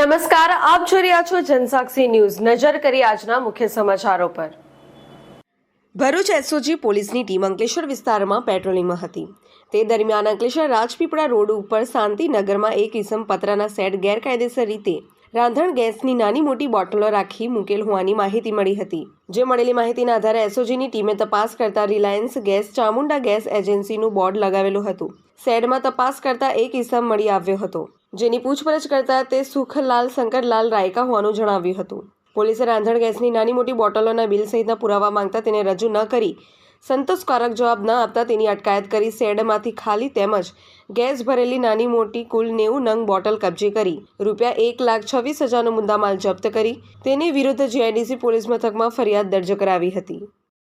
નમસ્કાર, આપ જોઈ રહ્યા છો જનસાક્ષી ન્યૂઝ. નજર કરી આજના મુખ્ય સમાચારો પર. ભરૂચ એસઓજી પોલીસની ટીમ અંકલેશ્વર વિસ્તારમાં પેટ્રોલિંગમાં હતી. તે દરમિયાન અંકલેશ્વર રાજપીપળા રોડ ઉપર શાંતિનગરમાં એક ઇસમ પતરાના સેટ ગેરકાયદેસર રીતે રાંધણ ગેસની નાની મોટી બોટલો રાખી મૂકેલ હોવાની માહિતી મળી હતી, જે મળેલી માહિતીના આધારે એસઓજીની ટીમે તપાસ કરતા રિલાયન્સ ગેસ ચામુંડા ગેસ એજન્સીનું બોર્ડ લગાવેલું હતું. શેડમાં તપાસ કરતા એક ઇસમ મળી આવ્યો હતો, જેની પૂછપરછ કરતા તે સુખલાલ શંકરલાલ રાયકા હોવાનું જણાવ્યું હતું. પોલીસે રાંધણ ગેસની નાની મોટી બોટલોના બિલ સહિતના પુરાવા માંગતા તેને રજૂ ન કરી સંતોષકારક જવાબ ન આપતા તેની અટકાયત કરી શેડમાંથી ખાલી તેમજ ગેસ ભરેલી નાની મોટી કુલ નેવું નંગ બોટલ કબજે કરી. રૂપિયા એક લાખ છવ્વીસ હજારનો મુદ્દામાલ જપ્ત કરી. તેની વિરુદ્ધ જીઆઈડીસી પોલીસ મથકમાં ફરિયાદ દર્જ કરાવી હતી.